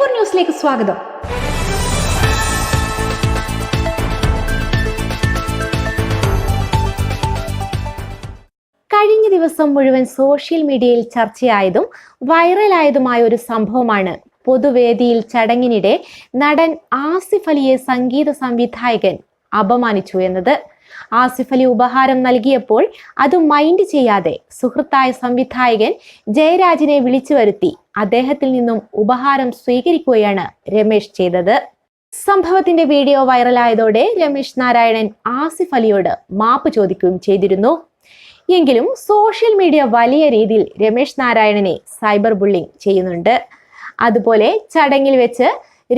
Four ന്യൂസിലേക്ക് സ്വാഗതം. കഴിഞ്ഞ ദിവസം മുഴുവൻ സോഷ്യൽ മീഡിയയിൽ ചർച്ചയായതും വൈറലായതുമായ ഒരു സംഭവമാണ് പൊതുവേദിയിൽ ചടങ്ങിനിടെ നടൻ ആസിഫ് അലിയെ സംഗീത സംവിധായകൻ അപമാനിച്ചു എന്നത്. ആസിഫ് അലി ഉപഹാരം നൽകിയപ്പോൾ അത് മൈൻഡ് ചെയ്യാതെ സുഹൃത്തായ സംവിധായകൻ ജയരാജിനെ വിളിച്ചു വരുത്തി അദ്ദേഹത്തിൽ നിന്നും ഉപഹാരം സ്വീകരിക്കുകയാണ് രമേശ് ചെയ്തത്. സംഭവത്തിന്റെ വീഡിയോ വൈറലായതോടെ രമേശ് നാരായണൻ ആസിഫ് അലിയോട് മാപ്പ് ചോദിക്കുകയും ചെയ്തിരുന്നു. എങ്കിലും സോഷ്യൽ മീഡിയ വലിയ രീതിയിൽ രമേഷ് നാരായണനെ സൈബർ ബുള്ളിംഗ് ചെയ്യുന്നുണ്ട്. അതുപോലെ ചടങ്ങിൽ വെച്ച്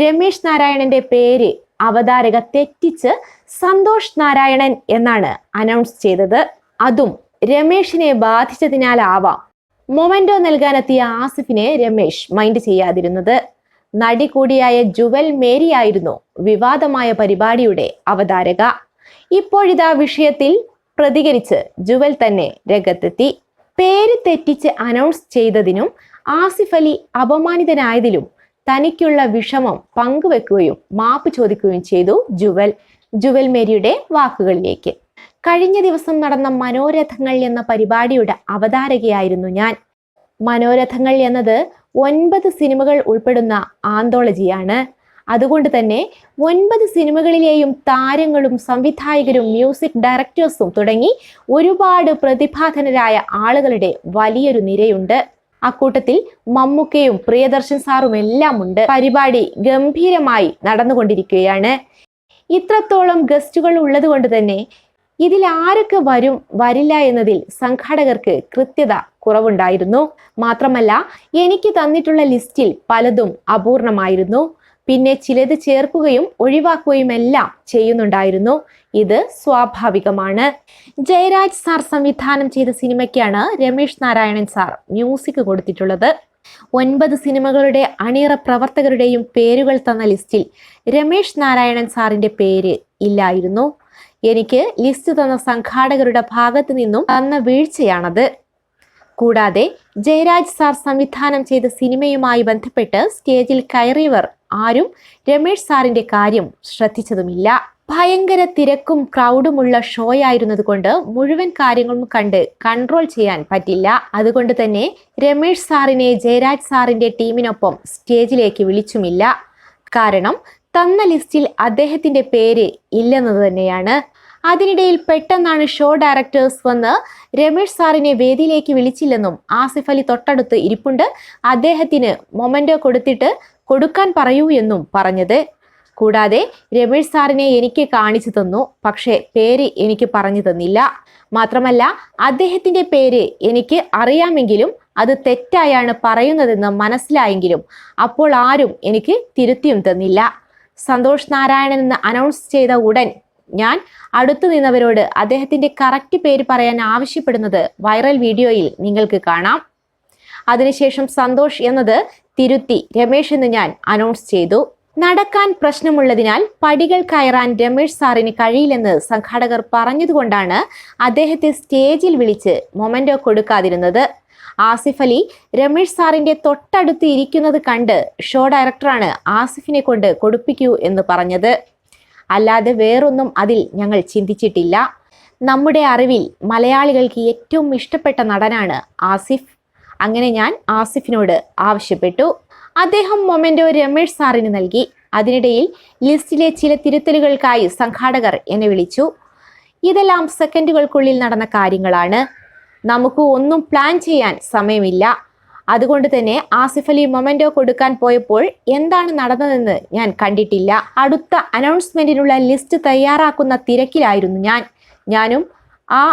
രമേഷ് നാരായണന്റെ പേര് അവതാരക തെറ്റിച്ച് സന്തോഷ് നാരായണൻ എന്നാണ് അനൗൺസ് ചെയ്തത്. അതും രമേഷിനെ ബാധിച്ചതിനാലാവാം. മൊമെന്റോ നൽകാനെത്തിയ ആസിഫിനെ രമേശ് മൈൻഡ് ചെയ്യാതിരുന്നത്. നടി കൂടിയായ ജുവൽ മേരി ആയിരുന്നു വിവാദമായ പരിപാടിയുടെ അവതാരക. ഇപ്പോഴിതാ വിഷയത്തിൽ പ്രതികരിച്ച് ജുവൽ തന്നെ രംഗത്തെത്തി. പേര് തെറ്റിച്ച് അനൗൺസ് ചെയ്തതിനും ആസിഫ് അലി അപമാനിതനായതിലും തനിക്കുള്ള വിഷമം പങ്കുവെക്കുകയും മാപ്പ് ചോദിക്കുകയും ചെയ്തു ജുവൽ. ജുവൽ മേരിയുടെ വാക്കുകളിലേക്ക്. കഴിഞ്ഞ ദിവസം നടന്ന മനോരഥങ്ങൾ എന്ന പരിപാടിയുടെ അവതാരകയായിരുന്നു ഞാൻ. മനോരഥങ്ങൾ എന്നത് ഒൻപത് സിനിമകൾ ഉൾപ്പെടുന്ന ആന്തോളജിയാണ്. അതുകൊണ്ട് തന്നെ ഒൻപത് സിനിമകളിലെയും താരങ്ങളും സംവിധായകരും മ്യൂസിക് ഡയറക്ടേഴ്സും തുടങ്ങി ഒരുപാട് പ്രതിഭാധനരായ ആളുകളുടെ വലിയൊരു നിരയുണ്ട്. അക്കൂട്ടത്തിൽ മമ്മൂക്കയും പ്രിയദർശൻ സാറും എല്ലാം ഉണ്ട്. പരിപാടി ഗംഭീരമായി നടന്നുകൊണ്ടിരിക്കുകയാണ്. ഇത്രത്തോളം ഗസ്റ്റുകൾ ഉള്ളത് കൊണ്ട് തന്നെ ഇതിൽ ആരൊക്കെ വരും വരില്ല എന്നതിൽ സംഘാടകർക്ക് കൃത്യത കുറവുണ്ടായിരുന്നു. മാത്രമല്ല എനിക്ക് തന്നിട്ടുള്ള ലിസ്റ്റിൽ പലതും അപൂർണമായിരുന്നു. പിന്നെ ചിലത് ചേർക്കുകയും ഒഴിവാക്കുകയും എല്ലാം ചെയ്യുന്നുണ്ടായിരുന്നു. ഇത് സ്വാഭാവികമാണ്. ജയരാജ് സാർ സംവിധാനം ചെയ്ത സിനിമയ്ക്കാണ് രമേശ് നാരായണൻ സാർ മ്യൂസിക് കൊടുത്തിട്ടുള്ളത്. ഒൻപത് സിനിമകളുടെ അണിയറ പ്രവർത്തകരുടെയും പേരുകൾ തന്ന ലിസ്റ്റിൽ രമേശ് നാരായണൻ സാറിന്റെ പേര് ഇല്ലായിരുന്നു. എനിക്ക് ലിസ്റ്റ് തന്ന സംഘാടകരുടെ ഭാഗത്തു നിന്നും തന്ന വീഴ്ചയാണത്. കൂടാതെ ജയരാജ് സാർ സംവിധാനം ചെയ്ത സിനിമയുമായി ബന്ധപ്പെട്ട് സ്റ്റേജിൽ കയറിയവർ ആരും രമേഷ് സാറിന്റെ കാര്യം ശ്രദ്ധിച്ചതുമില്ല. ഭയങ്കര തിരക്കും ക്രൗഡുമുള്ള ഷോ ആയിരുന്നതുകൊണ്ട് മുഴുവൻ കാര്യങ്ങളും കണ്ട് കൺട്രോൾ ചെയ്യാൻ പറ്റില്ല. അതുകൊണ്ട് തന്നെ രമേഷ് സാറിനെ ജയരാജ് സാറിന്റെ ടീമിനൊപ്പം സ്റ്റേജിലേക്ക് വിളിച്ചുമില്ല. കാരണം തന്ന ലിസ്റ്റിൽ അദ്ദേഹത്തിന്റെ പേര് ഇല്ലെന്നത് തന്നെയാണ്. അതിനിടയിൽ പെട്ടെന്നാണ് ഷോ ഡയറക്ടേഴ്സ് വന്ന് രമേഷ് സാറിനെ വേദിയിലേക്ക് വിളിച്ചില്ലെന്നും ആസിഫ് അലി തൊട്ടടുത്ത് ഇരിപ്പുണ്ട്. അദ്ദേഹത്തിന് മൊമെന്റോ കൊടുത്തിട്ട് കൊടുക്കാൻ പറയൂ എന്നും പറഞ്ഞത്. കൂടാതെ രമേഷ് സാറിനെ എനിക്ക് കാണിച്ചു തന്നു പക്ഷേ പേര് എനിക്ക് പറഞ്ഞു തന്നില്ല. മാത്രമല്ല അദ്ദേഹത്തിന്റെ പേര് എനിക്ക് അറിയാമെങ്കിലും അത് തെറ്റായാണ് പറയുന്നതെന്ന് മനസ്സിലായെങ്കിലും അപ്പോൾ ആരും എനിക്ക് തിരുത്തിയും തന്നില്ല. സന്തോഷ് നാരായണൻ എന്ന് അനൗൺസ് ചെയ്ത ഉടൻ ഞാൻ അടുത്തു നിന്നവരോട് അദ്ദേഹത്തിന്റെ കറക്റ്റ് പേര് പറയാൻ ആവശ്യപ്പെടുന്നത് വൈറൽ വീഡിയോയിൽ നിങ്ങൾക്ക് കാണാം. അതിനുശേഷം സന്തോഷ് എന്നത് തിരുത്തി രമേശ് എന്ന് ഞാൻ അനൗൺസ് ചെയ്തു. നടക്കാൻ പ്രശ്നമുള്ളതിനാൽ പടികൾ കയറാൻ രമേഷ് സാറിന് കഴിയില്ലെന്ന് സംഘാടകർ പറഞ്ഞതുകൊണ്ടാണ് അദ്ദേഹത്തെ സ്റ്റേജിൽ വിളിച്ച് മൊമെന്റോ കൊടുക്കാതിരുന്നത്. ആസിഫ് അലി രമേഷ് സാറിന്റെ തൊട്ടടുത്ത് ഇരിക്കുന്നത് കണ്ട് ഷോ ഡയറക്ടറാണ് ആസിഫിനെ കൊണ്ട് കൊടുപ്പിക്കൂ എന്ന് പറഞ്ഞത്. അല്ലാതെ വേറൊന്നും അതിൽ ഞങ്ങൾ ചിന്തിച്ചിട്ടില്ല. നമ്മുടെ അറിവിൽ മലയാളികൾക്ക് ഏറ്റവും ഇഷ്ടപ്പെട്ട നടനാണ് ആസിഫ്. അങ്ങനെ ഞാൻ ആസിഫിനോട് ആവശ്യപ്പെട്ടു. അദ്ദേഹം മൊമെന്റോ രമേഷ് സാറിന് നൽകി. അതിനിടയിൽ ലിസ്റ്റിലെ ചില തിരുത്തലുകൾക്കായി സംഘാടകർ എന്നെ വിളിച്ചു. ഇതെല്ലാം സെക്കൻഡുകൾക്കുള്ളിൽ നടന്ന കാര്യങ്ങളാണ്. നമുക്ക് ഒന്നും പ്ലാൻ ചെയ്യാൻ സമയമില്ല. അതുകൊണ്ട് തന്നെ ആസിഫ് അലി മൊമെന്റോ കൊടുക്കാൻ പോയപ്പോൾ എന്താണ് നടന്നതെന്ന് ഞാൻ കണ്ടിട്ടില്ല. അടുത്ത അനൗൺസ്മെന്റിനുള്ള ലിസ്റ്റ് തയ്യാറാക്കുന്ന തിരക്കിലായിരുന്നു ഞാൻ. ഞാനും ആ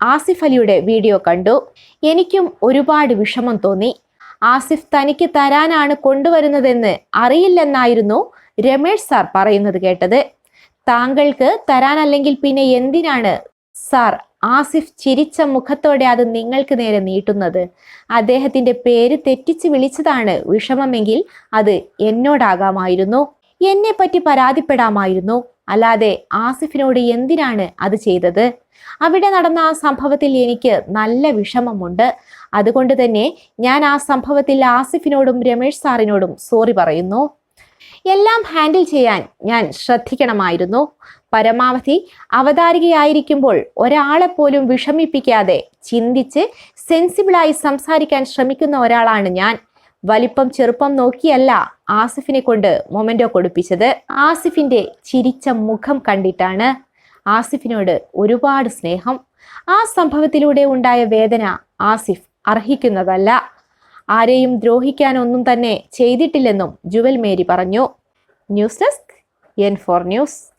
ആസിഫ് അലിയുടെ വീഡിയോ കണ്ടു. എനിക്കും ഒരുപാട് വിഷമം തോന്നി. ആസിഫ് തനിക്ക് തരാനാണ് കൊണ്ടുവരുന്നതെന്ന് അറിയില്ലെന്നായിരുന്നു രമേഷ് സാർ പറയുന്നത് കേട്ടത്. താങ്കൾക്ക് തരാനല്ലെങ്കിൽ പിന്നെ എന്തിനാണ് സാർ ആസിഫ് ചിരിച്ച മുഖത്തോടെ അത് നിങ്ങൾക്ക് നേരെ നീട്ടുന്നത്. അദ്ദേഹത്തിന്റെ പേര് തെറ്റിച്ച് വിളിച്ചതാണ് വിഷമമെങ്കിൽ അത് എന്നോടാകാമായിരുന്നു. എന്നെ പറ്റി പരാതിപ്പെടാമായിരുന്നു. അല്ലാതെ ആസിഫിനോട് എന്തിനാണ് അത് ചെയ്തത്? അവിടെ നടന്ന ആ സംഭവത്തിൽ എനിക്ക് നല്ല വിഷമമുണ്ട്. അതുകൊണ്ട് തന്നെ ഞാൻ ആ സംഭവത്തിൽ ആസിഫിനോടും രമേഷ് സാറിനോടും സോറി പറയുന്നു. എല്ലാം ഹാൻഡിൽ ചെയ്യാൻ ഞാൻ ശ്രദ്ധിക്കണമായിരുന്നു. പരമാവധി അവതാരികയായിരിക്കുമ്പോൾ ഒരാളെ പോലും വിഷമിപ്പിക്കാതെ ചിന്തിച്ച് സെൻസിബിളായി സംസാരിക്കാൻ ശ്രമിക്കുന്ന ഒരാളാണ് ഞാൻ. വലിപ്പം ചെറുപ്പം നോക്കിയല്ല ആസിഫിനെ കൊണ്ട് മൊമെന്റോ കൊടുപ്പിച്ചത്. ആസിഫിന്റെ ചിരിച്ച മുഖം കണ്ടിട്ടാണ് ആസിഫിനോട് ഒരുപാട് സ്നേഹം. ആ സംഭവത്തിലൂടെ ഉണ്ടായ വേദന ആസിഫ് അർഹിക്കുന്നതല്ല. ആരെയും ദ്രോഹിക്കാനൊന്നും തന്നെ ചെയ്തിട്ടില്ലെന്നും ജുവൽ മേരി പറഞ്ഞു. News desk N four news.